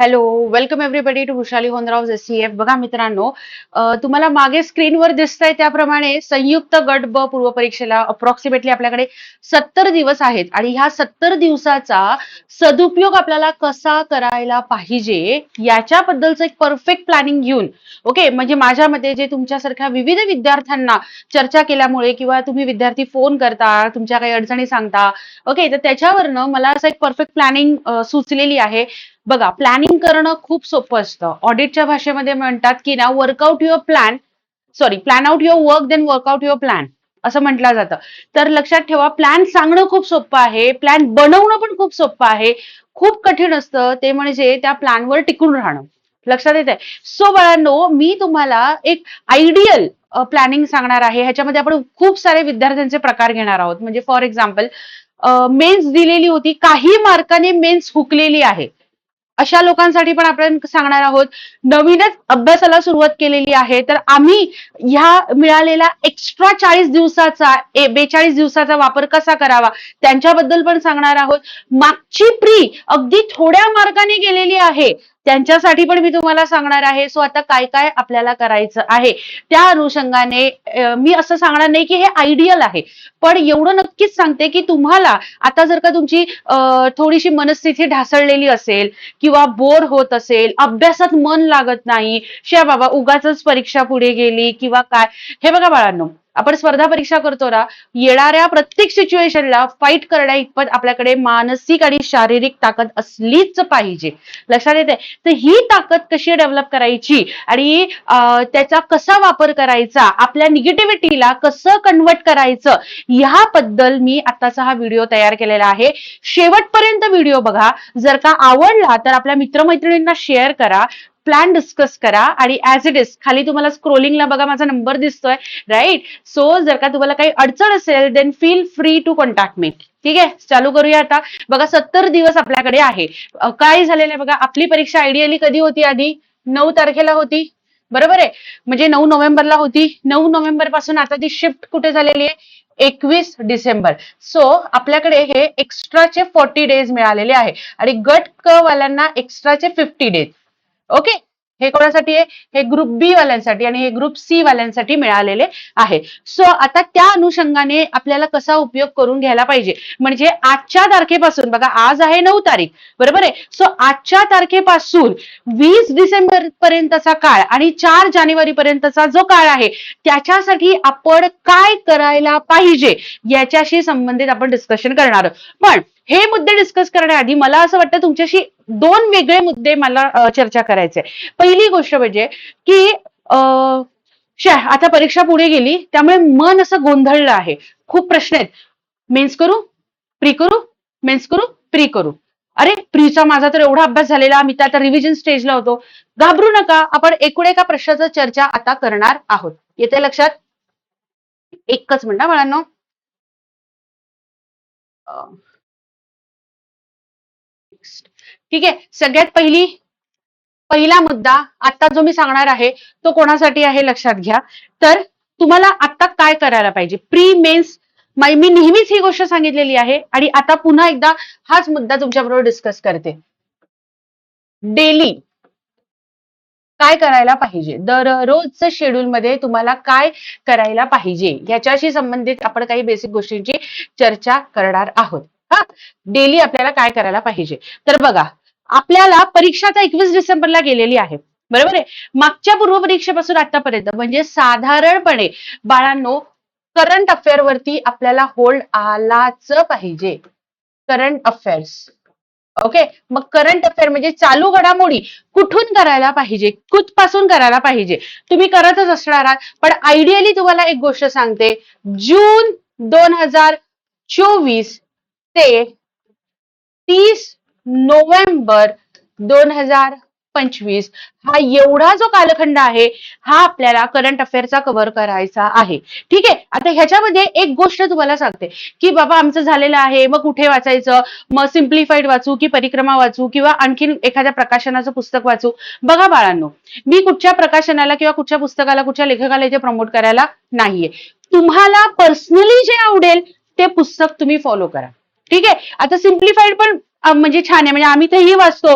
Hello welcome everybody to Vrushali Honrao F बघा मित्रांनो तुम्हाला मागे स्क्रीनवर दिसतंय त्याप्रमाणे संयुक्त गट ब पूर्व परीक्षेला अप्रॉक्सिमेटली आपल्याकडे सत्तर दिवस आहेत आणि ह्या सत्तर दिवसाचा सदुपयोग आपल्याला कसा करायला पाहिजे याच्याबद्दलचं एक परफेक्ट प्लॅनिंग घेऊन ओके म्हणजे माझ्या मते जे तुमच्यासारख्या विविध विद्यार्थ्यांना चर्चा केल्यामुळे किंवा तुम्ही विद्यार्थी फोन करता तुमच्या काही अडचणी सांगता ओके तर त्याच्यावरनं मला असं एक परफेक्ट प्लॅनिंग सुचलेली आहे. बघा प्लॅनिंग करणं खूप सोपं असतं. ऑडिटच्या भाषेमध्ये म्हणतात की ना workout your plan sorry plan out your work then workout your plan असं म्हटलं जातं. तर लक्षात ठेवा प्लॅन सांगणं खूप सोपं आहे. प्लॅन बनवणं पण खूप सोपं आहे. खूप कठीण असतं. ते म्हणजे त्या प्लॅनवर टिकून राहणं. लक्षात येत आहे सो बाळांनो मी तुम्हाला एक आयडियल प्लॅनिंग सांगणार आहे. ह्याच्यामध्ये आपण खूप सारे विद्यार्थ्यांचे प्रकार घेणार आहोत. म्हणजे फॉर एक्झाम्पल मेन्स दिलेली होती. काही मार्काने मेन्स हुकलेली आहे. अशा लोकांसाठी पण आपण सांगणार आहोत. नवीनच अभ्यासाला सुरुवात केलेली आहे. तर आम्ही ह्या मिळालेला एक्स्ट्रा चाळीस दिवसाचा ए बेचाळीस दिवसाचा वापर कसा करावा त्यांच्याबद्दल पण सांगणार आहोत. मागची प्री अगदी थोड्या मार्गाने गेलेली आहे. त्यांच्यासाठी पण मी तुम्हाला सांगणार आहे सो आता काय काय आपल्याला करायचं आहे. त्या अनुषंगाने मी असं सांगणार नाही की हे आयडियल आहे पण एवढं नक्कीच सांगते की तुम्हाला आता जर का तुमची थोडीशी मनस्थिती ढासळलेली असेल किंवा बोर होत असेल अभ्यासात मन लागत नाही शे बाबा उगाच परीक्षा पुढे गेली किंवा काय. हे बघा बाळांनो आपण स्पर्धा परीक्षा करतो ना येणाऱ्या प्रत्येक सिच्युएशनला फाईट करण्या इतपत आपल्याकडे मानसिक आणि शारीरिक ताकद असलीच पाहिजे. लक्षात येते तर ही ताकद कशी डेव्हलप करायची आणि त्याचा कसा वापर करायचा आपल्या निगेटिव्हिटीला कसं कन्वर्ट करायचं ह्याबद्दल मी आताचा हा व्हिडिओ तयार केलेला आहे. शेवटपर्यंत व्हिडिओ बघा. जर का आवडला तर आपल्या मित्रमैत्रिणींना शेअर करा. प्लॅन डिस्कस करा आणि ऍज इट इज खाली तुम्हाला स्क्रोलिंगला बघा माझा नंबर दिसतोय राईट सो जर का तुम्हाला काही अडचण असेल then feel free to contact me ठीक आहे? चालू करूया आता. बघा सत्तर दिवस आपल्याकडे आहे. काय झालेलं आहे बघा? आपली परीक्षा आयडियली कधी होती आधी? नऊ तारखेला होती. बरोबर आहे? म्हणजे नऊ नोव्हेंबरला होती. नऊ नोव्हेंबरपासून आता ती शिफ्ट कुठे झालेली आहे? एकवीस डिसेंबर. सो आपल्याकडे हे एक्स्ट्राचे फोर्टी डेज मिळालेले आहे. आणि गट क वाल्यांना एक्स्ट्राचे फिफ्टी डेज ओके हे कोणासाठी आहे? हे ग्रुप बी वाल्यांसाठी आणि हे ग्रुप सी वाल्यांसाठी मिळालेले आहे. सो आता त्या अनुषंगाने आपल्याला कसा उपयोग करून घ्यायला पाहिजे? म्हणजे आजच्या तारखेपासून बघा आज आहे नऊ तारीख बरोबर आहे? सो आजच्या तारखेपासून वीस डिसेंबर पर्यंतचा काळ आणि चार जानेवारी पर्यंतचा जो काळ आहे त्याच्यासाठी आपण काय करायला पाहिजे? याच्याशी संबंधित आपण डिस्कशन करणार पण हे मुद्दे डिस्कस करण्याआधी मला असं वाटतं तुमच्याशी दोन वेगळे मुद्दे मला चर्चा करायचे पहिली गोष्ट म्हणजे की अ, शा आता परीक्षा पुढे गेली त्यामुळे मन असं गोंधळलं आहे. खूप प्रश्न आहेत. मेन्स करू प्री करू मेन्स करू प्री करू. अरे प्रीचा माझा तर एवढा अभ्यास झालेला मी तर आता रिव्हिजन स्टेजला होतो. घाबरू नका आपण एकूण एका प्रश्नाचा चर्चा आता करणार आहोत. येते लक्षात? एकच मिनिट हा बाळांनो. अं, ठीक आहे? सगळ्यात पहिली पहिला मुद्दा आता जो मी सांगणार आहे तो कोणासाठी आहे लक्षात घ्या. तर तुम्हाला आता काय करायला पाहिजे? प्री मेन्स मी नेहमीच ही गोष्ट सांगितलेली आहे आणि आता पुन्हा एकदा हाच मुद्दा तुमच्याबरोबर डिस्कस करते. डेली काय करायला पाहिजे? दररोजचं शेड्यूलमध्ये तुम्हाला काय करायला पाहिजे? याच्याशी संबंधित आपण काही बेसिक गोष्टींची चर्चा करणार आहोत. हा डेली आपल्याला काय करायला पाहिजे? तर बघा आपल्याला परीक्षा आता एकवीस डिसेंबरला गेलेली आहे. बरोबर आहे? मागच्या पूर्व परीक्षेपासून आतापर्यंत म्हणजे साधारणपणे बाळांनो करंट अफेअर वरती आपल्याला होल्ड आलाच पाहिजे. करंट अफेअर्स ओके मग करंट अफेअर म्हणजे चालू घडामोडी कुठून करायला पाहिजे? कुठपासून करायला पाहिजे? तुम्ही करतच असणार आहात पण आयडियली तुम्हाला एक गोष्ट सांगते. जून दोन हजार चोवीस ते तीस नोव्हेंबर दोन हजार पंचवीस. हा एवढा जो कालखंड आहे हा आपल्याला करंट अफेअरचा कव्हर करायचा आहे. ठीक आहे? आता ह्याच्यामध्ये एक गोष्ट तुम्हाला सांगते की बाबा आमचं झालेलं आहे मग कुठे वाचायचं? मग सिम्प्लिफाईड वाचू की परिक्रमा वाचू किंवा आणखीन एखाद्या प्रकाशनाचं पुस्तक वाचू? बघा बाळांनो मी कुठच्या प्रकाशनाला किंवा कुठच्या पुस्तकाला कुठच्या लेखकाला इथे प्रमोट करायला नाहीये. तुम्हाला पर्सनली जे आवडेल ते पुस्तक तुम्ही फॉलो करा. ठीक आहे? आता सिम्प्लिफाईड पण म्हणजे छान आहे. म्हणजे आम्ही तेही वाचतो.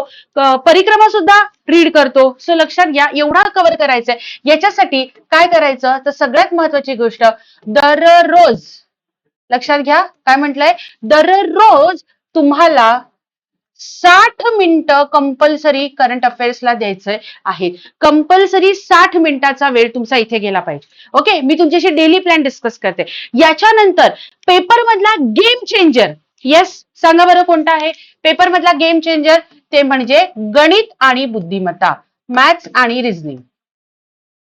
परिक्रमा सुद्धा रीड करतो. सो लक्षात घ्या एवढा कव्हर करायचा आहे याच्यासाठी काय करायचं? तर सगळ्यात महत्वाची गोष्ट दररोज लक्षात घ्या काय म्हटलंय? दररोज तुम्हाला साठ मिनिटं कंपल्सरी करंट अफेअर्सला द्यायचं आहे. कंपल्सरी साठ मिनिटाचा वेळ तुमचा इथे गेला पाहिजे. ओके मी तुमच्याशी डेली प्लॅन डिस्कस करते. याच्यानंतर पेपर मधला गेम चेंजर येस सांगा बरं कोणता आहे? पेपर मधला गेम चेंजर ते म्हणजे गणित आणि बुद्धिमत्ता मॅथ्स आणि रिझनिंग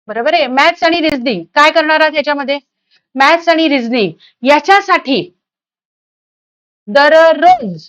बरोबर आहे? मॅथ्स आणि रिझनिंग काय करणार आहात याच्यामध्ये? मॅथ्स आणि रिझनिंग याच्यासाठी दररोज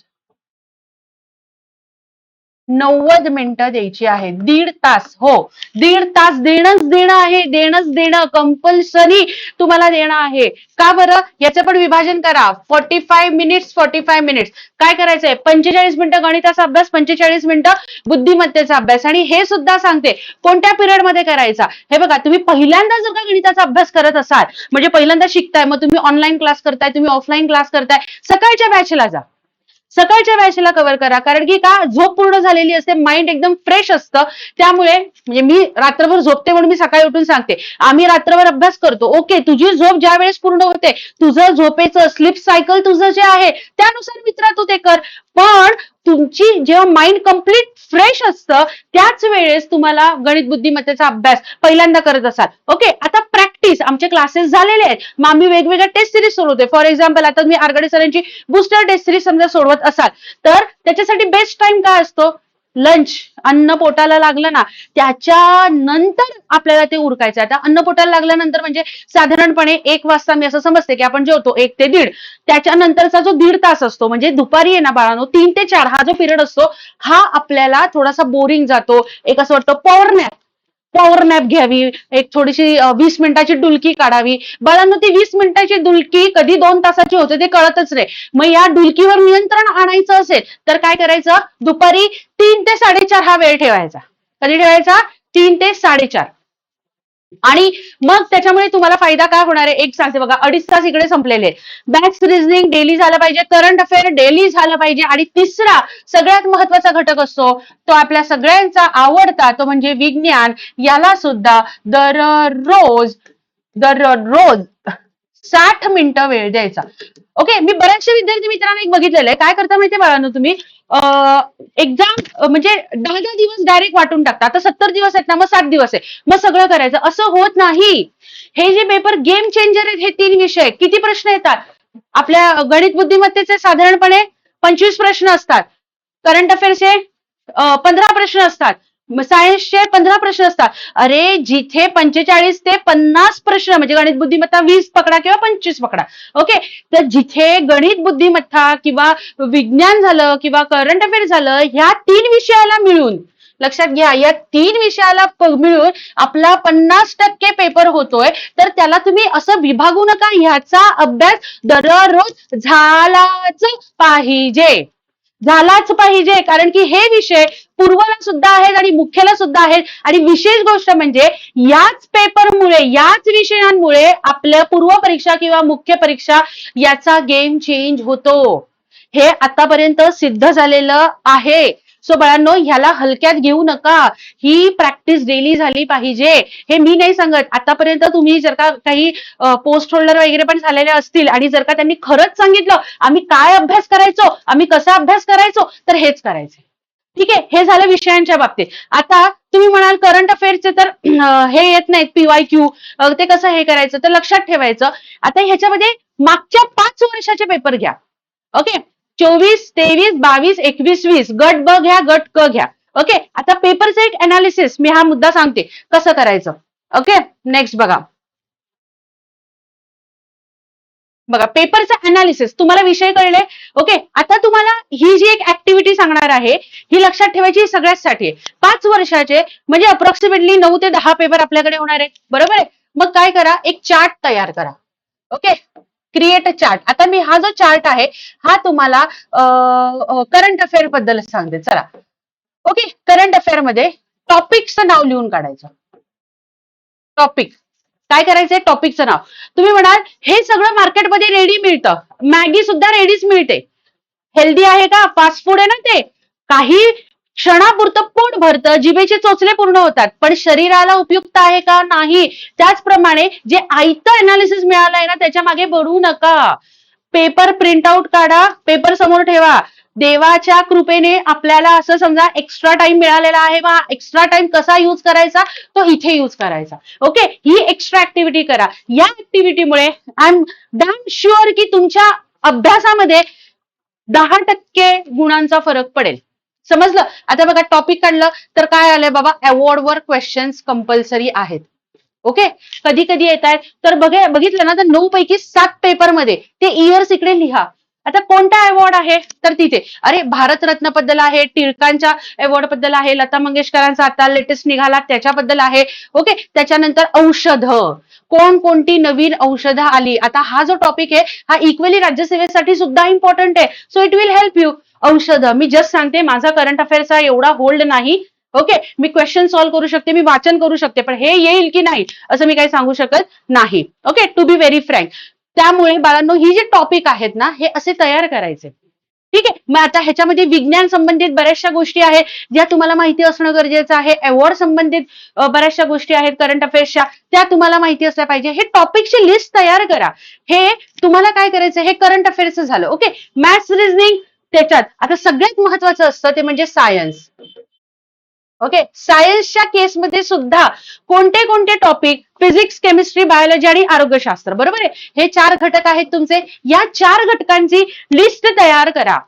नव्वद मिनिटं द्यायची आहे. दीड तास हो. दीड तास देणंच देणं आहे देणंच देणं कंपल्सरी तुम्हाला देणं आहे. का बरं? याचं पण विभाजन करा. Forty five minutes forty five minutes काय करायचंय? पंचेचाळीस मिनिटं गणिताचा अभ्यास पंचेचाळीस मिनिटं बुद्धिमत्तेचा अभ्यास. आणि हे सुद्धा सांगते कोणत्या पिरियडमध्ये करायचा? हे बघा तुम्ही पहिल्यांदा जर का गणिताचा अभ्यास करत असाल म्हणजे पहिल्यांदा शिकताय मग तुम्ही ऑनलाईन क्लास करताय तुम्ही ऑफलाईन क्लास करताय सकाळच्या बॅचला जा. सकाळच्या बॅचला कव्हर करा. कारण की का? झोप पूर्ण झालेली असते माइंड एकदम फ्रेश असतं. त्यामुळे म्हणजे मी रात्रभर झोपते म्हणून मी सकाळी उठून सांगते. आम्ही रात्रभर अभ्यास करतो. ओके तुझी झोप ज्या वेळेस पूर्ण होते तुझं झोपेचं स्लीप सायकल तुझं जे आहे त्यानुसार मित्रा तू ते कर. पण तुमची जेव्हा माइंड कंप्लीट फ्रेश असतं त्याच वेळेस तुम्हाला गणित बुद्धिमत्तेचा अभ्यास पहिल्यांदा करत असाल. ओके आता प्रॅक्टिस आमचे क्लासेस झालेले आहेत. मग आम्ही वेगवेगळ्या टेस्ट सिरीज सोडवते फॉर एक्झाम्पल आता मी आरगडे सरांची बुस्टर टेस्ट सिरीज समजा सोडवत असाल तर त्याच्यासाठी बेस्ट टाइम काय असतो? लंच अन्न पोटाला लागलं ना त्याच्या नंतर आपल्याला ते उरकायचं. आता अन्न पोटाला लागल्यानंतर म्हणजे साधारणपणे एक वाजता मी असं समजते की आपण जेवतो एक ते दीड. त्याच्यानंतरचा जो दीड तास असतो म्हणजे दुपारी आहे ना बाळानो तीन ते चार हा जो पिरियड असतो हा आपल्याला थोडासा बोरिंग जातो. एक असं वाटतं पॉवर नॅप पॉवर नॅप घ्यावी एक थोडीशी वीस मिनिटाची डुलकी काढावी. बाळांना ती वीस मिनिटाची डुलकी कधी दोन तासाची होते ते कळतच नाही. मग या डुलकीवर नियंत्रण आणायचं असेल तर काय करायचं? दुपारी तीन ते साडेचार हा वेळ ठेवायचा. कधी ठेवायचा? तीन ते साडेचार. आणि मग त्याच्यामुळे तुम्हाला फायदा काय होणार आहे? एक तास बघा अडीच तास इकडे संपलेले मॅथ्स रिझनिंग डेली झालं पाहिजे. करंट अफेअर डेली झालं पाहिजे. आणि तिसरा सगळ्यात महत्त्वाचा घटक असतो तो आपल्या सगळ्यांचा आवडता तो म्हणजे विज्ञान. याला सुद्धा दररोज दररोज साठ मिनिटं वेळ द्यायचा. ओके मी बऱ्याचशा विद्यार्थी मित्रांना एक बघितलेलं आहे. काय करता माहितीये बाळांनो तुम्ही? एक्झाम म्हणजे दहा दहा दिवस डायरेक्ट वाटून टाकता. आता सत्तर दिवस आहेत ना मग सात दिवस आहे. मग सगळं करायचं. असं होत नाही. हे जे पेपर गेम चेंजर आहेत हे तीन विषय किती प्रश्न येतात? आपल्या गणित बुद्धिमत्तेचे साधारणपणे पंचवीस प्रश्न असतात. करंट अफेअर्सचे पंधरा प्रश्न असतात. सायन्सचे पंधरा प्रश्न असतात. अरे जिथे पंचेचाळीस ते पन्नास प्रश्न म्हणजे गणित बुद्धिमत्ता वीस पकडा किंवा पंचवीस पकडा. ओके? तर जिथे गणित बुद्धिमत्ता किंवा विज्ञान झालं किंवा करंट अफेअर झालं ह्या तीन विषयाला मिळून लक्षात घ्या या तीन विषयाला मिळून आपला पन्नास टक्के पेपर होतोय तर त्याला तुम्ही असं विभागू नका ह्याचा अभ्यास दररोज झालाच पाहिजे. झालाच पाहिजे. कारण की हे विषय पूर्वला सुद्धा आहेत आणि मुख्यला सुद्धा आहेत. आणि विशेष गोष्ट म्हणजे याच पेपरमुळे याच विषयांमुळे आपल्या पूर्व परीक्षा किंवा मुख्य परीक्षा याचा गेम चेंज होतो. हे आतापर्यंत सिद्ध झालेलं आहे. सो बाळांनो ह्याला हलक्यात घेऊ नका. ही प्रॅक्टिस डेली झाली पाहिजे. हे मी नाही सांगत. आतापर्यंत तुम्ही जर का काही पोस्ट होल्डर वगैरे पण झालेले असतील आणि जर का त्यांनी खरंच सांगितलं आम्ही काय अभ्यास करायचो आम्ही कसा अभ्यास करायचो तर हेच करायचे ठीक आहे? हे झालं विषयांच्या बाबतीत. आता तुम्ही म्हणाल करंट अफेअरचे तर हे येत नाहीत पीवाय क्यू ते कसं हे करायचं? तर लक्षात ठेवायचं. आता ह्याच्यामध्ये मागच्या पाच वर्षाचे पेपर घ्या. ओके चोवीस तेवीस बावीस एकवीस वीस. गट ब घ्या गट क घ्या. ओके आता पेपरचं एक अनालिसिस मी हा मुद्दा सांगते. कसं करायचं? ओके नेक्स्ट बघा. बघा पेपरचं अनालिसिस तुम्हाला विषय कळले? ओके आता तुम्हाला ही जी एक ऍक्टिव्हिटी सांगणार आहे ही लक्षात ठेवायची सगळ्याचसाठी आहे. पाच वर्षाचे म्हणजे अप्रॉक्सिमेटली नऊ ते दहा पेपर आपल्याकडे होणार आहेत. बरोबर आहे? मग काय करा? एक चार्ट तयार करा. ओके क्रिएट अ चार्ट आता मी हा जो चार्ट आहे हा तुम्हाला करंट अफेअरबद्दल सांगते. चला. ओके करंट अफेअरमध्ये टॉपिकचं नाव लिहून काढायचं. टॉपिक काय करायचंय? टॉपिकचं नाव. तुम्ही म्हणाल हे सगळं मार्केटमध्ये रेडी मिळतं. मॅगी सुद्धा रेडीच मिळते. हेल्दी आहे का? फास्ट फूड आहे ना ते. काही क्षणापुरतं पोट भरतं जिभेचे चोचले पूर्ण होतात. पण शरीराला उपयुक्त आहे का? नाही. त्याचप्रमाणे जे आयतं अनालिसिस मिळालं आहे ना त्याच्यामागे बढू नका. पेपर प्रिंट आउट काढा पेपर समोर ठेवा. देवाच्या कृपेने आपल्याला असं समजा एक्स्ट्रा टाइम मिळालेला आहे वा एक्स्ट्रा टाइम कसा युज करायचा? तो इथे युज करायचा. ओके ही एक्स्ट्रा ऍक्टिव्हिटी करा. या ऍक्टिव्हिटीमुळे आय एम डॅम शुअर की तुमच्या अभ्यासामध्ये दहा टक्के गुणांचा फरक पडेल. समजलं? आता बघा टॉपिक काढलं तर काय आलंय बाबा? अवॉर्डवर क्वेश्चन्स कंपल्सरी आहेत. ओके कधी कधी येत आहेत तर बघे बघितलं ना तर नऊ पैकी सात पेपरमध्ये ते इयर्स इकडे लिहा. आता कोणता अवॉर्ड आहे? तर तिथे अरे भारतरत्नबद्दल आहे टिळकांच्या अवॉर्डबद्दल आहे लता मंगेशकरांचा आता लेटेस्ट निघाला त्याच्याबद्दल आहे. ओके त्याच्यानंतर औषध. कोण कोणती नवीन औषधं आली? आता हा जो टॉपिक आहे हा इक्वली राज्यसेवेसाठी सुद्धा इम्पॉर्टंट आहे. So it will help you औषध. मी जस्ट सांगते माझा करंट अफेअरचा एवढा होल्ड नाही. ओके मी क्वेश्चन सॉल्व्ह करू शकते मी वाचन करू शकते पण हे येईल की नाही असं मी काही सांगू शकत नाही. Okay to be very frank त्यामुळे बाळांनो ही जे टॉपिक आहेत ना हे असे तयार करायचे. ठीक आहे? मग आता ह्याच्यामध्ये विज्ञान संबंधित बऱ्याचशा गोष्टी आहेत ज्या तुम्हाला माहिती असणं गरजेचं आहे. अवॉर्ड संबंधित बऱ्याचशा गोष्टी आहेत करंट अफेअर्सच्या त्या तुम्हाला माहिती असल्या पाहिजे. हे टॉपिकची लिस्ट तयार करा. हे तुम्हाला काय करायचं? हे करंट अफेअर्स झालं. ओके मॅथ्स रिझनिंग त्याच्यात. आता सगळ्यात महत्वाचं असतं ते म्हणजे सायन्स ओके सायन्सच्या केसमध्ये सुद्धा कोणते कोणते टॉपिक फिजिक्स केमिस्ट्री बायोलॉजी आणि आरोग्यशास्त्र बरोबर आहे? हे चार घटक आहेत तुमचे. या चार घटकांची लिस्ट तयार करा.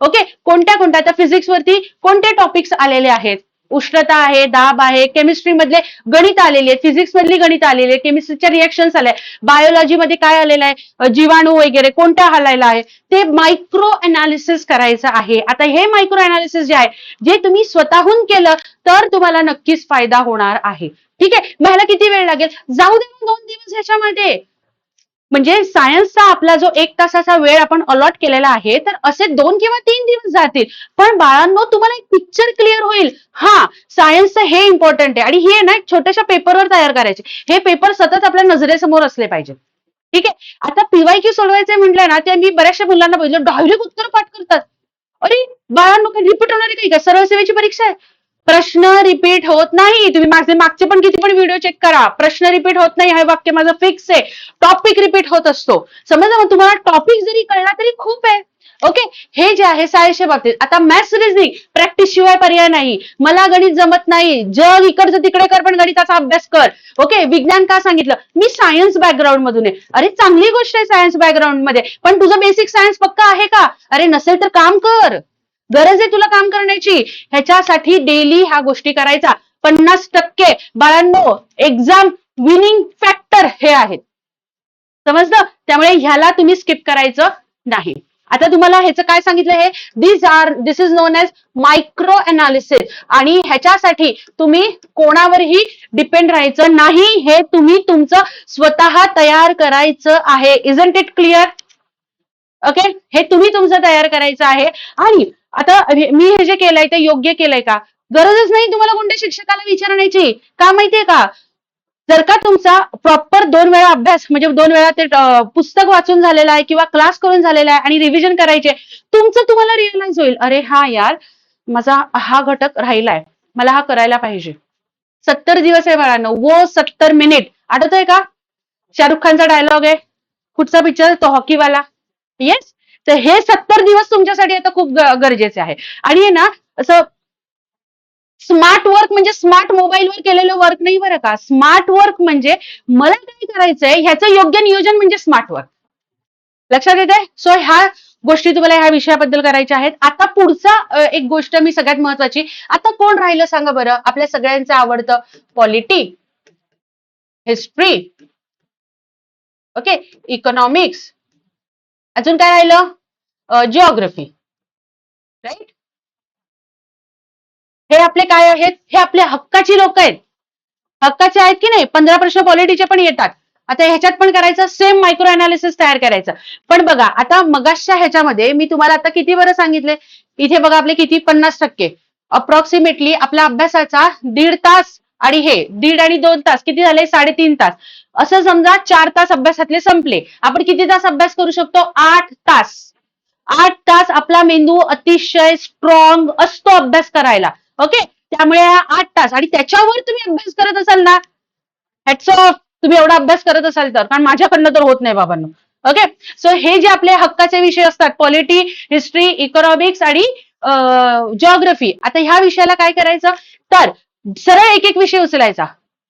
ओके कोणत्या कोणत्या? आता फिजिक्स वरती कोणते टॉपिक्स आलेले आहेत? उष्णता आहे दाब आहे केमिस्ट्री मधले गणित आलेली आहे फिजिक्स मधली गणित आलेली आहे केमिस्ट्रीच्या रिएक्शन्स आले बायोलॉजी मध्ये काय आलेलं आहे? जीवाणू वगैरे कोणत्या हलायला आहे? ते मायक्रो अनालिसिस करायचं आहे. आता हे मायक्रो अनालिसिस जे आहे जे तुम्ही स्वतःहून केलं तर तुम्हाला नक्कीच फायदा होणार आहे. ठीक आहे? मला किती वेळ लागेल? जाऊ दे दोन दिवस ह्याच्यामध्ये म्हणजे सायन्सचा आपला जो एक तासाचा वेळ आपण अलॉट केलेला आहे तर असे दोन किंवा तीन दिवस जातील. पण बाळांनो तुम्हाला एक पिक्चर क्लिअर होईल. हा सायन्सचं हे इम्पॉर्टंट आहे. आणि हे ना एक छोट्याशा पेपरवर तयार करायचे. हे पेपर सतत आपल्या नजरेसमोर असले पाहिजे. ठीक आहे? आता पीवायक्यू सोडवायचे म्हटलं ना ते मी बऱ्याचशा मुलांना बघितलं. डायरेक्ट उत्तर पाठ करतात. अरे बाळांनो काही रिपीट होणारी काही का? सरळ सेवेची परीक्षा आहे. प्रश्न रिपीट होत नाही. तुम्ही माझे मागचे पण किती पण व्हिडिओ चेक करा. प्रश्न रिपीट होत नाही. हे वाक्य माझं फिक्स आहे. टॉपिक रिपीट होत असतो. समजा मग तुम्हाला टॉपिक जरी कळला तरी खूप आहे. ओके हे जे आहे सायन्सच्या बाबतीत आता मॅथ्स रिझनिंग प्रॅक्टिस शिवाय पर्याय नाही. मला गणित जमत नाही. जग इकडचं तिकडे कर पण गणिताचा अभ्यास कर. ओके विज्ञान का सांगितलं? मी सायन्स बॅकग्राऊंड मधून आहे. अरे चांगली गोष्ट आहे सायन्स बॅकग्राऊंडमध्ये. पण तुझं बेसिक सायन्स पक्का आहे का? अरे नसेल तर काम कर. गरज आहे तुला काम करण्याची? ह्याच्यासाठी डेली ह्या गोष्टी करायचा. पन्नास टक्के बाळांनो एक्झाम विनिंग फॅक्टर हे आहेत. समजलं? त्यामुळे ह्याला तुम्ही स्किप करायचं नाही. आता तुम्हाला ह्याचं काय सांगितलं हे? This are this is known as micro analysis आणि ह्याच्यासाठी तुम्ही कोणावरही डिपेंड राहायचं नाही. हे तुम्ही तुमचं स्वतः तयार करायचं आहे. इजंट इट क्लिअर ओके हे तुम्ही तुमचं तयार करायचं आहे. आणि आता मी हे जे केलंय ते योग्य केलंय का? गरजच नाही तुम्हाला कोणत्या शिक्षकाला विचारण्याची. का माहितीये का? जर का तुमचा प्रॉपर दोन वेळा अभ्यास म्हणजे दोन वेळा ते पुस्तक वाचून झालेलं आहे किंवा क्लास करून झालेला आहे आणि रिव्हिजन करायचे तुमचं तुम्हाला रिअलाइज होईल. अरे हा यार माझा हा घटक राहिलाय. मला हा करायला पाहिजे. सत्तर दिवस आहे बाळांनो. वो सत्तर मिनिट आठवतोय का? शाहरुख खानचा डायलॉग आहे. कुठचा पिक्चर तो हॉकीवाला येस तर हे सत्तर दिवस तुमच्यासाठी आता खूप गरजेचे आहे. आणि हे ना असं स्मार्ट वर्क म्हणजे स्मार्ट मोबाईलवर केलेलं वर्क नाही बरं का. स्मार्ट वर्क म्हणजे मला काय करायचंय ह्याचं योग्य नियोजन म्हणजे स्मार्ट वर्क लक्षात येते सो ह्या गोष्टी तुम्हाला ह्या विषयाबद्दल करायच्या आहेत. आता पुढचा एक गोष्ट मी सगळ्यात महत्वाची आता कोण राहिलं सांगा बरं? आपल्या सगळ्यांचं आवडतं पॉलिटी हिस्ट्री ओके इकॉनॉमिक्स अजून काय राहिलं? जिओग्राफी राईट हे आपले काय आहेत? हे आपले हक्काची लोक आहेत. हक्काचे आहेत की नाही? पंधरा प्रश्न पॉलिटीचे पण येतात. आता ह्याच्यात पण करायचं सेम मायक्रो अनालिसिस तयार करायचं. पण बघा आता मगाशच्या ह्याच्यामध्ये मी तुम्हाला आता किती बरं सांगितले? इथे बघा आपले किती? पन्नास टक्के. अप्रॉक्सिमेटली आपल्या अभ्यासाचा दीड तास आणि हे दीड आणि दोन तास किती झाले? साडेतीन तास. असं समजा चार तास अभ्यासातले संपले. आपण किती तास अभ्यास करू शकतो? आठ तास. आठ तास आपला मेंदू अतिशय स्ट्रॉंग असतो अभ्यास करायला. ओके त्यामुळे आठ तास. आणि त्याच्यावर तुम्ही अभ्यास करत असाल ना हॅट्स ऑफ तुम्ही एवढा अभ्यास करत असाल तर. कारण माझ्याकडनं तर होत नाही बाबांनो. ओके सो हे जे आपले हक्काचे विषय असतात पॉलिटी हिस्ट्री इकॉनॉमिक्स आणि जिओग्राफी आता ह्या विषयाला काय करायचं? तर सरळ एक एक विषय उचलायचा.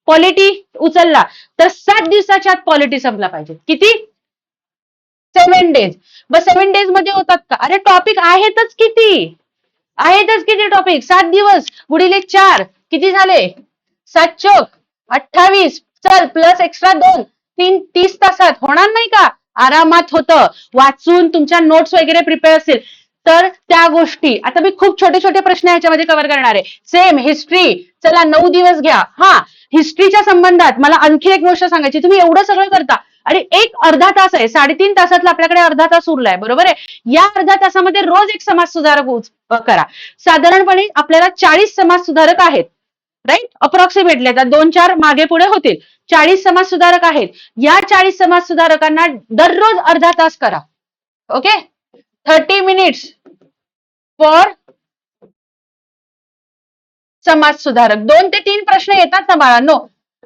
पॉलिटी उचलला तर सात दिवसाच्या आत पॉलिटी संपला पाहिजे. किती? सेव्हन डेज मग सेव्हन डेजमध्ये होतात का? अरे टॉपिक आहेतच किती? आहेतच किती टॉपिक सात दिवस. गुडीले चार. किती झाले? सात चोक. अठ्ठावीस. चल प्लस एक्स्ट्रा दोन. तीन तीस तासात. होणार नाही का? आरामात होतं. वाचून तुमच्या नोट्स वगैरे प्रिपेअर असतील तर त्या गोष्टी आता मी खूप छोटे छोटे प्रश्न ह्याच्यामध्ये कव्हर करणार आहे. सेम हिस्ट्री चला नऊ दिवस घ्या. हा हिस्ट्रीच्या संबंधात मला आणखी एक गोष्ट सांगायची. तुम्ही एवढं सगळं करता. आणि एक अर्धा तास आहे साडेतीन तासातला आपल्याकडे अर्धा तास उरलाय बरोबर आहे? या अर्ध्या तासामध्ये रोज एक समाज सुधारक करा. साधारणपणे आपल्याला चाळीस समाज सुधारक आहेत. राईट अप्रॉक्सिमेटली आता दोन चार मागे पुढे होतील. चाळीस समाज सुधारक आहेत. या चाळीस समाज सुधारकांना दररोज अर्धा तास करा. ओके थर्टी मिनिट्स फॉर समाज सुधारक दोन ते तीन प्रश्न येतात ना बाळांनो.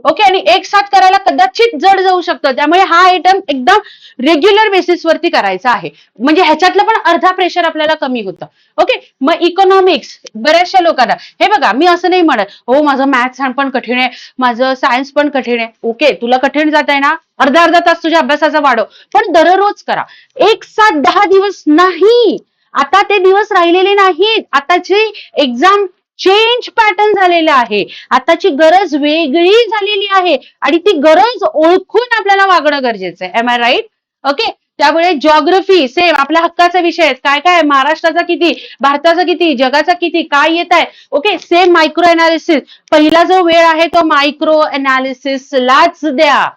ओके आणि एक साथ करायला कदाचित जड जाऊ शकतं. त्यामुळे हा आयटम एकदम रेग्युलर बेसिसवरती करायचा आहे. म्हणजे ह्याच्यातलं पण अर्धा प्रेशर आपल्याला कमी होतं. ओके मग इकॉनॉमिक्स बऱ्याचशा लोकांना. हे बघा मी असं नाही म्हणत हो माझं मॅथ्स पण कठीण आहे. माझं सायन्स पण कठीण आहे. ओके तुला कठीण जात आहे ना? अर्धा अर्धा तास तुझ्या अभ्यासाचा वाढव. पण दररोज करा. एक साथ दहा दिवस नाही. आता ते दिवस राहिलेले नाहीत. आताची एक्झाम चेंज पॅटर्न झालेला आहे. आताची गरज वेगळी झालेली आहे. आणि ती गरज ओळखून आपल्याला वागणं गरजेचं आहे. एम आय राईट ओके त्यामुळे जॉग्रफी सेम आपल्या हक्काचा विषय आहे काय काय? महाराष्ट्राचा किती? भारताचा किती? जगाचा किती? काय येत आहे? ओके सेम मायक्रो अनालिसिस पहिला जो वेळ आहे तो मायक्रो अनालिसिसलाच द्या.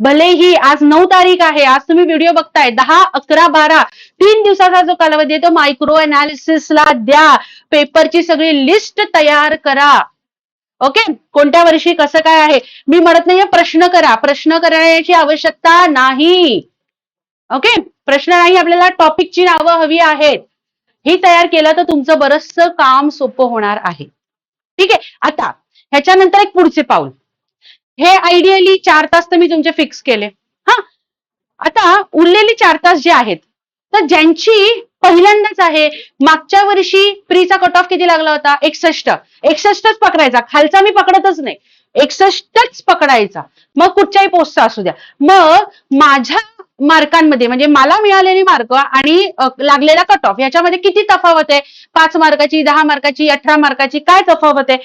भलेही आज नऊ तारीख आहे आज तुम्ही व्हिडिओ बघताय दहा अकरा बारा तीन दिवसाचा जो कालावधी आहे तो मायक्रो अनालिसिसला द्या. पेपरची सगळी लिस्ट तयार करा. ओके कोणत्या वर्षी कसं काय आहे? मी म्हणत नाहीये प्रश्न करा. प्रश्न करण्याची आवश्यकता नाही. ओके प्रश्न नाही आपल्याला टॉपिकची नावं हवी आहेत. ही तयार केलं तर तुमचं बरचसं काम सोपं होणार आहे. ठीक आहे? आता ह्याच्यानंतर एक पुढचे पाऊल. हे आयडियली चार तास तर मी तुमचे फिक्स केले. हा? आता उरलेले चार तास जे आहेत तर ज्यांची पहिल्यांदाच आहे मागच्या वर्षी प्रीचा कट ऑफ किती लागला होता? एकसष्ट. एकसष्टच पकडायचा. खालचा मी पकडतच नाही. एकसष्टच पकडायचा. मग कुठच्याही पोस्टचा असू द्या. मग माझ्या मार्कांमध्ये म्हणजे मला मिळालेले मार्क आणि लागलेला कट ऑफ याच्यामध्ये किती तफावत आहे? पाच मार्काची दहा मार्काची अठरा मार्काची काय तफावत आहे?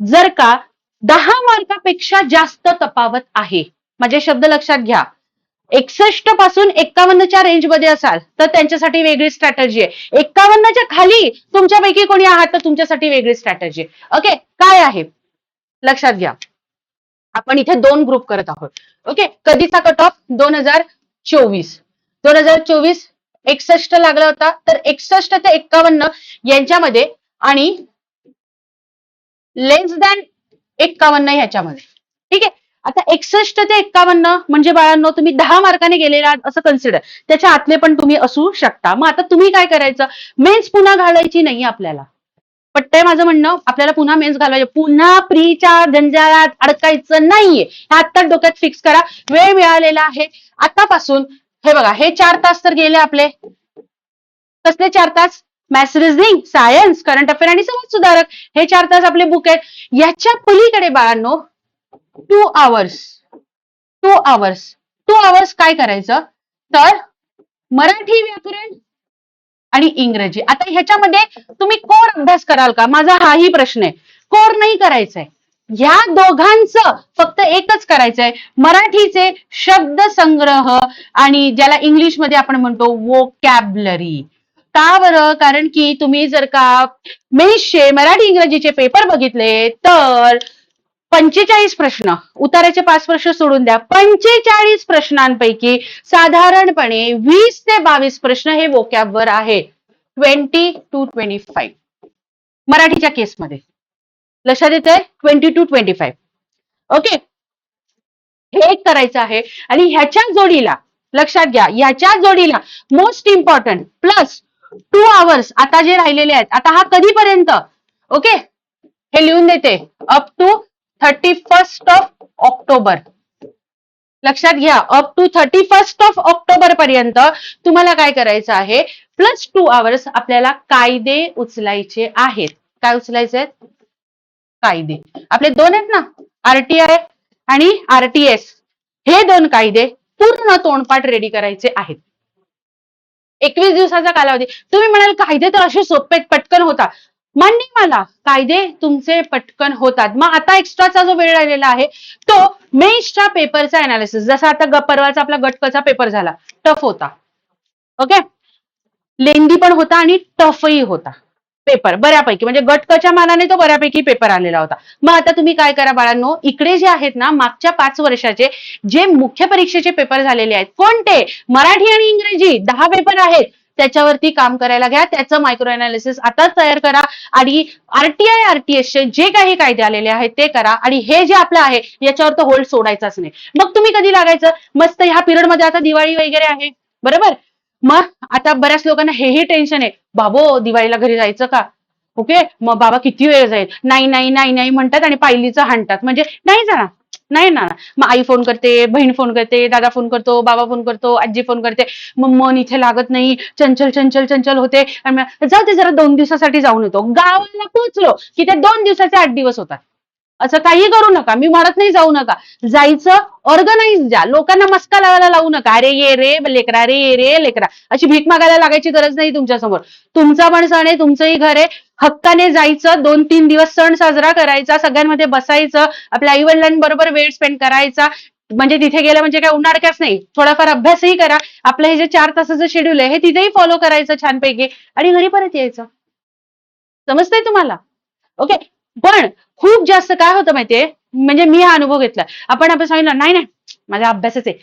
जर का दहा मार्कापेक्षा जास्त तफावत आहे. माझे शब्द लक्षात घ्या. एकसष्टपासून एक्कावन्नच्या रेंजमध्ये असाल तर त्यांच्यासाठी वेगळी स्ट्रॅटजी आहे. एक्कावन्नच्या खाली तुमच्यापैकी कोणी आहात तर तुमच्यासाठी वेगळी स्ट्रॅटजी आहे. ओके काय आहे? लक्षात घ्या. आपण इथे दोन ग्रुप करत आहोत. ओके कधीचा कट ऑफ दोन हजार चोवीस. दोन हजार चोवीस एकसष्ट लागला होता तर एकसष्ट ते एक्कावन्न यांच्यामध्ये आणि लेस दॅन एक्कावन्न ह्याच्यामध्ये. ठीक आहे? आता एकसष्ट ते एक्कावन्न म्हणजे बाळांनो तुम्ही दहा मार्काने गेलेला असं कन्सिडर त्याच्या आतले पण तुम्ही असू शकता. मग आता तुम्ही काय करायचं? मेन्स पुन्हा घालायची नाही आपल्याला. पट्टय माझं म्हणणं? आपल्याला पुन्हा मेन्स घालायचे पुन्हा प्रीच्या जंजाळात अडकायचं नाहीये. हे आत्ता डोक्यात फिक्स करा. वेळ मिळालेला आहे. आतापासून हे बघा हे चार तास तर गेले आपले. कसले चार तास? Maths reasoning science current affair आणि समाज सुधारक हे चार तास आपले बुक आहेत. याच्या पलीकडे बाळांनो two hours two hours two hours काय करायचं? तर मराठी व्याकरण आणि इंग्रजी. आता ह्याच्यामध्ये तुम्ही कोर अभ्यास कराल का? माझा हाही प्रश्न आहे. कोर नाही करायचंय? ह्या दोघांचं फक्त एकच करायचंय. मराठीचे शब्द संग्रह आणि ज्याला इंग्लिशमध्ये आपण म्हणतो वोकॅबलरी का बरं? कारण की तुम्ही जर का मेषचे मराठी इंग्रजीचे पेपर बघितले तर पंचेचाळीस प्रश्न उताराचे पाच प्रश्न सोडून द्या. पंचेचाळीस प्रश्नांपैकी साधारणपणे वीस ते बावीस प्रश्न हे वोकॅबवर आहे. Twenty two twenty five. मराठीच्या केसमध्ये. लक्षात येते twenty two twenty five. Okay? हे एक करायचं आहे. आणि ह्याच्या जोडीला लक्षात घ्या ह्याच्या जोडीला most important plus two hours आता जे राहिलेले आहेत आता हा कधीपर्यंत? ओके हे लिहून देते. Up to thirty first of October लक्षात घ्या up to thirty first of October पर्यंत तुम्हाला काय करायचं आहे? प्लस टू आवर्स आपल्याला कायदे उचलायचे आहेत. काय उचलायचे आहेत? कायदे. आपले दोन आहेत ना? आरटीआय आणि आरटीएस हे दोन कायदे पूर्ण तोंडपाठ रेडी करायचे आहेत. एकवीस दिवसाचा कालावधी. तुम्ही म्हणाल कायदे तर असे सोपे पटकन होता मान्य मला. कायदे तुमचे पटकन होतात. मग आता एक्स्ट्राचा जो वेळ राहिलेला आहे तो मेन्सच्या पेपरचा अनालिसिस जसा आता परवाचा आपला गटकचा पेपर झाला. टफ होता. ओके? लेंदी पण होता आणि टफही होता. पेपर बऱ्यापैकी. म्हणजे गटकच्या मानाने तो बऱ्यापैकी पेपर आलेला होता. मग आता तुम्ही काय करा बाळांनो इकडे जे आहेत ना मागच्या पाच वर्षाचे जे मुख्य परीक्षेचे पेपर झालेले आहेत कोणते? मराठी आणि इंग्रजी दहा पेपर आहेत. त्याच्यावरती काम करायला घ्या. त्याचं मायक्रो अनालिसिस आताच तयार करा. आणि आरटीआय आरटीएसचे जे काही कायदे आलेले आहेत ते करा. आणि हे जे आपलं आहे याच्यावर तर होल्ड सोडायचाच नाही. मग तुम्ही कधी लागायचं? मस्त ह्या पिरियडमध्ये आता दिवाळी वगैरे आहे. बरोबर? मग आता बऱ्याच लोकांना हेही टेन्शन आहे. बाबो दिवाळीला घरी जायचं का? ओके मग बाबा किती वेळ जाईल? नाही नाही नाही नाही म्हणतात आणि पायलीचं हाणतात. म्हणजे नाही जाणार. नाही ना मग आई फोन करते बहीण फोन करते दादा फोन करतो बाबा फोन करतो आजी फोन करते. मग मन इथे लागत नाही. चंचल चंचल चंचल होते. आणि जाऊ ते जरा दोन दिवसासाठी जाऊन येतो. गावाला पोहोचलो की ते दोन दिवसाचे आठ दिवस होतात. असं काही करू नका. मी म्हणत नाही जाऊ नका. जायचं ऑर्गनाईज द्या लोकांना मस्का लावायला लावू नका. अरे ये रे लेकरा रे ये रे लेकरा. अशी भीक मागायला लागायची गरज नाही तुमच्यासमोर तुमचा पण सण आहे तुमचंही घर आहे. हक्काने जायचं दोन तीन दिवस सण साजरा करायचा सगळ्यांमध्ये बसायचं आपल्या आई वडिलांबरोबर वेळ स्पेंड करायचा. म्हणजे तिथे गेलं म्हणजे काय उन्हाळक्याच नाही. थोडाफार अभ्यासही करा. आपलं हे जे चार तासाचं शेड्यूल आहे हे तिथेही फॉलो करायचं छानपैकी. आणि घरी परत यायचं. समजतंय तुम्हाला? ओके पण खूप जास्त काय होतं माहितीये? म्हणजे मी हा अनुभव घेतला. आपण आपण सांगितलं नाही नाही माझा अभ्यासच आहे.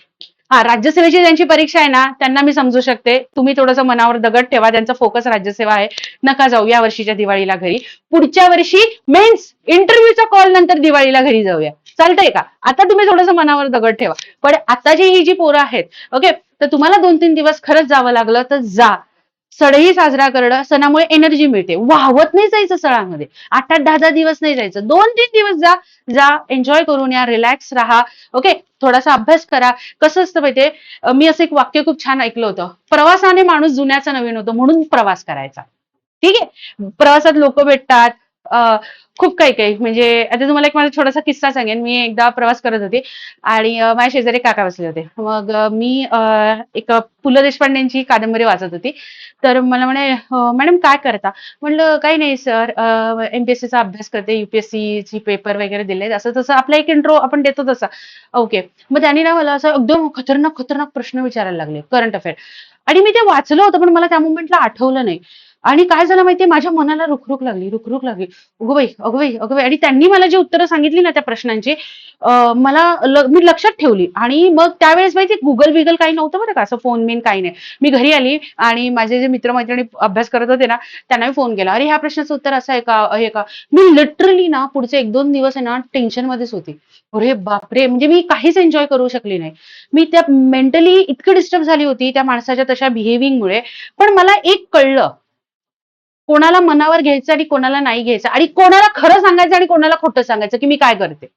हा राज्यसेवेची ज्यांची परीक्षा आहे ना त्यांना मी समजू शकते. तुम्ही थोडंसं मनावर दगड ठेवा त्यांचा फोकस राज्यसेवा आहे. नका जाऊ या वर्षीच्या दिवाळीला घरी. पुढच्या वर्षी मेन्स इंटरव्ह्यूचा कॉल नंतर दिवाळीला घरी जाऊया. चालतंय का? आता तुम्ही थोडंसं मनावर दगड ठेवा. पण आताची ही जी पोरं आहेत ओके तर तुम्हाला दोन तीन दिवस खरंच जावं लागलं तर जा. सणही साजरा करणं सणामुळे एनर्जी मिळते. वाहवत नाही जायचं सणामध्ये. आठ आठ दहा दहा दिवस नाही जायचं. दोन तीन दिवस जा जा एन्जॉय करून या रिलॅक्स राहा. ओके थोडासा अभ्यास करा. कसं असतं माहितीये? मी असं एक वाक्य खूप छान ऐकलं होतं. प्रवासाने माणूस जुन्याचा नवीन होतो म्हणून प्रवास करायचा. ठीक आहे? प्रवासात लोक भेटतात. खूप काही काही. म्हणजे आता तुम्हाला एक माझा छोटासा किस्सा सांगेन. मी एकदा प्रवास करत होते आणि माझ्या शेजारी काका बसले होते. मग मी एक पु ल देशपांडेंची कादंबरी वाचत होती. तर मला म्हणे मॅडम काय करता? म्हणलं काही नाही सर. एमपीएससीचा अभ्यास करते. युपीएससीची ची पेपर वगैरे दिले असं तसं आपला एक इंट्रो आपण देतो तसा. ओके. मग त्यांनी ना मला असं एकदम खतरनाक खतरनाक प्रश्न विचारायला लागले. करंट अफेअर आणि मी ते वाचलं होतं पण मला त्या मुमेंटला आठवलं नाही. आणि काय झालं माहितीये? माझ्या मनाला रुखरुख लागली रुखरुख लागली. अगं बाई अगं अगं आणि त्यांनी मला जी उत्तरं सांगितली ना त्या प्रश्नांची मला ल- मी लक्षात ठेवली. आणि मग त्यावेळेस माहिती गुगल बिगल काही नव्हतं बरं का असं फोन मेन काही नाही. मी घरी आली आणि माझे जे मित्रमैत्रिणी अभ्यास करत होते ना त्यांना मी फोन केला. अरे ह्या प्रश्नाचं उत्तर असं आहे का हे का? मी लिटरली ना पुढचे एक दोन दिवस आहे ना टेन्शन मध्येच होती. अरे बापरे! म्हणजे मी काहीच एन्जॉय करू शकली नाही. मी त्या मेंटली इतकी डिस्टर्ब झाली होती त्या माणसाच्या तशा बिहेविंगमुळे पण मला एक कळलं कोणाला मनावर घ्यायचं आणि कोणाला नाही घ्यायचं. आणि कोणाला खरं सांगायचं आणि कोणाला खोटं सांगायचं की मी काय करते?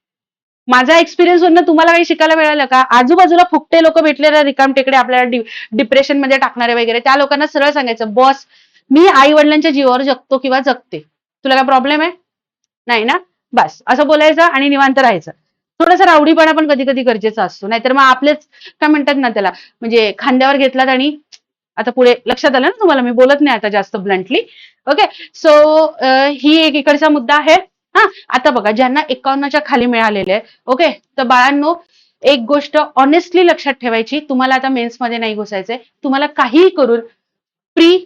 माझा एक्सपिरियन्स वरनं तुम्हाला काही शिकायला मिळालं का? आजूबाजूला फुकटे लोक भेटलेले रिकाम टेकडे आपल्याला डिप्रेशनमध्ये टाकणारे वगैरे त्या लोकांना सरळ सांगायचं बॉस मी आई वडिलांच्या जीवावर जगतो किंवा जगते. तुला काय प्रॉब्लेम आहे? नाही ना. बस असं बोलायचं आणि निवांत राहायचं. थोडासा रावडीपणा पण कधी कधी गरजेचा असतो. नाहीतर मग आपलेच काय म्हणतात ना त्याला म्हणजे खांद्यावर घेतलात आणि आता पुढे लक्षात आलं ना तुम्हाला मी बोलत नाही आता जास्त ब्लंटली ओके सो ही एक इकडचा मुद्दा आहे. हा आता बघा ज्यांना एकावन्नच्या खाली मिळालेले आहे ओके तर बाळांनो एक गोष्ट ऑनेस्टली लक्षात ठेवायची तुम्हाला आता मेन्समध्ये नाही घुसायचंय तुम्हाला काहीही करून प्री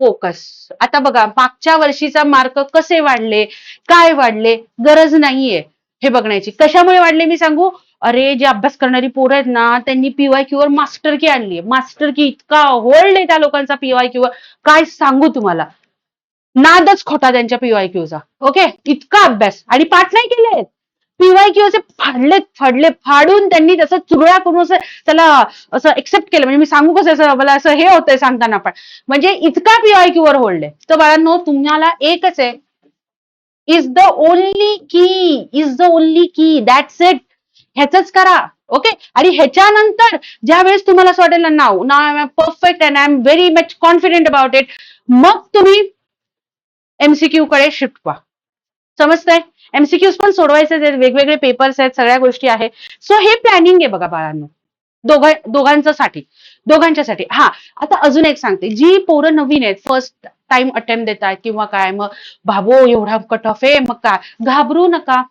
फोकस आता बघा मागच्या वर्षीचा मार्क कसे वाढले काय वाढले गरज नाहीये हे बघण्याची. कशामुळे वाढले मी सांगू? अरे जे अभ्यास करणारी पोरं आहेत ना त्यांनी पीवाय क्यू वर मास्टर की आणली मास्टर की इतका होल्ड आहे त्या लोकांचा पीवाय क्यू वर. काय सांगू तुम्हाला? नादच खोटा त्यांच्या पीवाय क्यूचा ओके इतका अभ्यास. आणि पाठ नाही केले. पीवाय क्यू असे फाडले फाडले फाडून त्यांनी तसं चुरळा करून असं त्याला असं एक्सेप्ट केलं. म्हणजे मी सांगू कसं असं मला असं हे होतंय सांगताना पण. म्हणजे इतका पीवाय क्यू वर होल्ड आहे. तर बाळांनो तुम्हाला एकच आहे. Is the only key is the only key that's it ह्याच करा ओके आणि ह्याच्यानंतर ज्या वेळेस तुम्हाला असं वाटेल नाव ना I am perfect and I am very much confident about it मग तुम्ही एमसीक्यू कडे शिफ्ट व्हा. समजतंय? एमसीक्यूज पण सोडवायचे आहेत वेगवेगळे पेपर्स आहेत सगळ्या गोष्टी आहेत. सो हे प्लॅनिंग आहे बघा बाळांनो. दोघ दोघांच्यासाठी दोघांच्यासाठी हा आता अजून एक सांगते. जी पोरं नवीन आहेत फर्स्ट टाइम अटेम्प्ट देतात किंवा काय मग बाबो एवढा कट ऑफ आहे मग काय? घाबरू नका.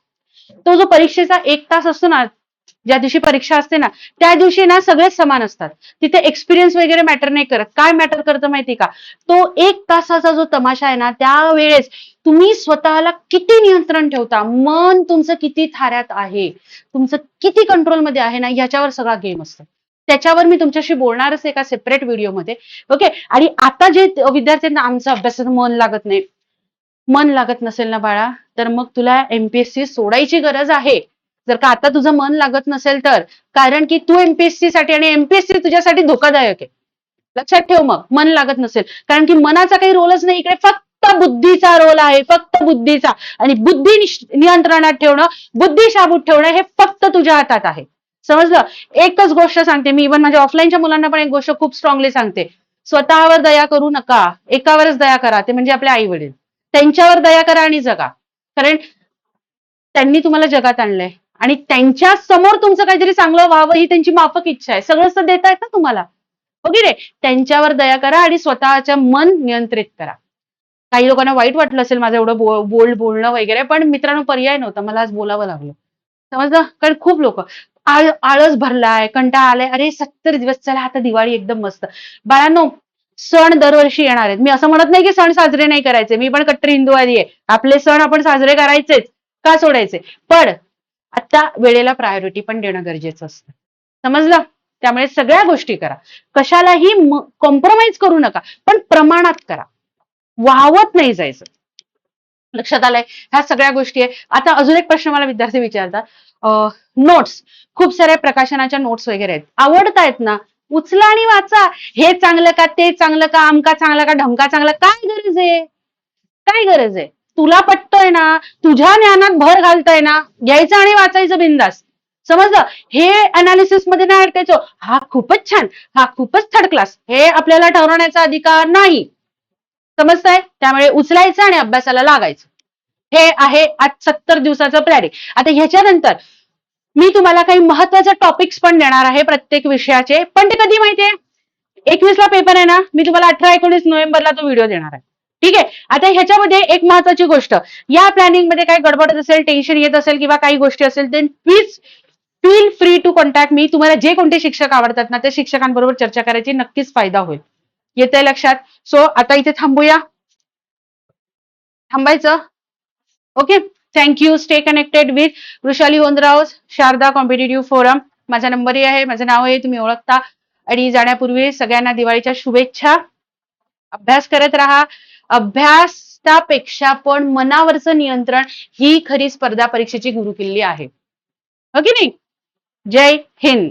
तो जो परीक्षेचा एक तास असतो ना ज्या दिवशी परीक्षा असते ना त्या दिवशी ना सगळेच समान असतात. तिथे एक्सपिरियन्स वगैरे मॅटर नाही करत. काय मॅटर करतं माहिती का? तो एक तासाचा जो तमाशा आहे ना त्यावेळेस तुम्ही स्वतःला किती नियंत्रण ठेवता? मन तुमचं किती थाऱ्यात आहे? तुमचं किती कंट्रोलमध्ये आहे ना याच्यावर सगळा गेम असतो. त्याच्यावर मी तुमच्याशी बोलणारच एका सेपरेट व्हिडिओमध्ये ओके आणि आता जे विद्यार्थ्यांना आमचा अभ्यासात मन लागत नाही मन लागत नसेल ना बाळा तर मग तुला एमपीएससी सोडायची गरज आहे. जर का आता तुझं मन लागत नसेल तर कारण की तू एमपीएससी साठी आणि एमपीएससी तुझ्यासाठी धोकादायक आहे. लक्षात ठेव मग मन लागत नसेल. कारण की मनाचा काही रोलच नाही इकडे फक्त बुद्धीचा रोल आहे फक्त बुद्धीचा. आणि बुद्धी नियंत्रणात ठेवणं बुद्धी शाबूत ठेवणं हे फक्त तुझ्या हातात आहे. समजलं? एकच गोष्ट सांगते मी. इव्हन माझ्या ऑफलाईनच्या मुलांना पण एक गोष्ट खूप स्ट्रॉंगली सांगते. स्वतःवर दया करू नका. एकावरच दया करा. ते म्हणजे आपले आई वडील त्यांच्यावर दया करा आणि जगा. कारण त्यांनी तुम्हाला जगात आणलंय. आणि त्यांच्यासमोर तुमचं काहीतरी चांगलं व्हावं ही त्यांची माफक इच्छा आहे. सगळंच तर देत आहेत ना तुम्हाला. हो वगैरे त्यांच्यावर दया करा आणि स्वतःचं मन नियंत्रित करा. काही लोकांना वाईट वाटलं असेल माझं एवढं बोल्ड बोलणं वगैरे पण मित्रांनो पर्याय नव्हता. मला आज बोलावं लागलं. समजलं? कारण खूप लोक. आळस भरलाय कंटाळा आलाय. अरे सत्तर दिवस चला आता दिवाळी एकदम मस्त. बाळांनो सण दरवर्षी येणार आहेत. मी असं म्हणत नाही की सण साजरे नाही करायचे. मी पण कट्टर हिंदूवादी आहे. आपले सण आपण साजरे करायचेच. का सोडायचे? पण आता वेळेला प्रायोरिटी पण देणं गरजेचं असतं. समजलं? त्यामुळे सगळ्या गोष्टी करा. कशालाही कॉम्प्रोमाइज करू नका. पण प्रमाणात करा. वाहवत नाही जायचं. लक्षात आलंय? ह्या सगळ्या गोष्टी आहे आता अजून एक प्रश्न मला विद्यार्थी विचारतात. नोट्स खूप साऱ्या प्रकाशनाच्या नोट्स वगैरे आहेत. आवडतायत ना? उचला आणि वाचा. हे चांगलं का ते चांगलं का आमका चांगला का ढमका चांगला काय गरज आहे? काय गरज आहे? तुला पटतोय ना? तुझ्या ज्ञानात भर घालतोय ना? घ्यायचं आणि वाचायचं बिंदास. समजलं? हे अनालिसिसमध्ये नाही अडकायचो. हा खूपच छान. हा खूपच थर्ड क्लास हे आपल्याला ठरवण्याचा अधिकार नाही. समजतंय? त्यामुळे उचलायचं आणि अभ्यासाला लागायचं. हे आहे आज सत्तर दिवसाचं प्लॅनिंग आता ह्याच्यानंतर मी तुम्हाला काही महत्त्वाचे टॉपिक्स पण देणार आहे प्रत्येक विषयाचे. पण ते कधी माहितीये? एकवीस ला पेपर आहे ना मी तुम्हाला अठरा एकोणीस नोव्हेंबरला तो व्हिडिओ देणार आहे. ठीक आहे? आता ह्याच्यामध्ये एक महत्वाची गोष्ट. या प्लॅनिंगमध्ये काही गडबड असेल टेन्शन येत असेल किंवा काही गोष्टी असेल then please feel free to contact me तुम्हाला जे कोणते शिक्षक आवडतात ना त्या शिक्षकांबरोबर चर्चा करायची नक्कीच फायदा होईल. येते लक्षात? सो आता इथे थांबूया. थांबायचं? Okay thank you stay connected with Vrushali Hondrao Sharada competitive forum माझा नंबरही आहे माझं नाव आहे तुम्ही ओळखता. आणि जाण्यापूर्वी सगळ्यांना दिवाळीच्या शुभेच्छा. अभ्यास करत राहा. अभ्यासापेक्षा पण मनावरचं नियंत्रण ही खरी स्पर्धा परीक्षेची गुरुकिल्ली आहे. हो की नाही? जय हिंद.